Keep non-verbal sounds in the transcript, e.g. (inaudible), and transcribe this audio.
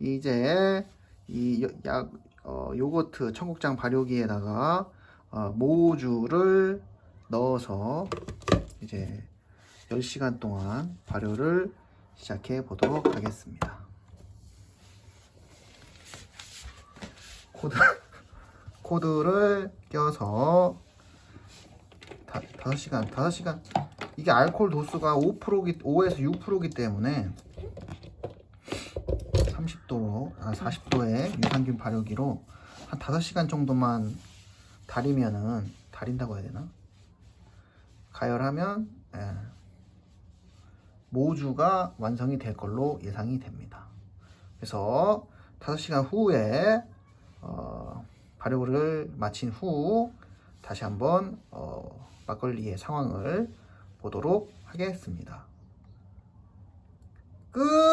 이제 이 여- 약, 어, 요거트 청국장 발효기에다가 어, 모주를 넣어서 이제 10시간 동안 발효를 시작해 보도록 하겠습니다. 코드, (laughs) 코드를 껴서 다, 5시간, 5시간. 이게 알코올 도수가 5%기, 5에서 6%기 때문에 30도로, 아, 40도의 유산균 발효기로 한 5시간 정도만 달이면은, 달인다고 해야 되나? 가열하면, 예, 모주가 완성이 될 걸로 예상이 됩니다. 그래서 5시간 후에, 어, 발효를 마친 후, 다시 한번, 어, 막걸리의 상황을 보도록 하겠습니다. 끝!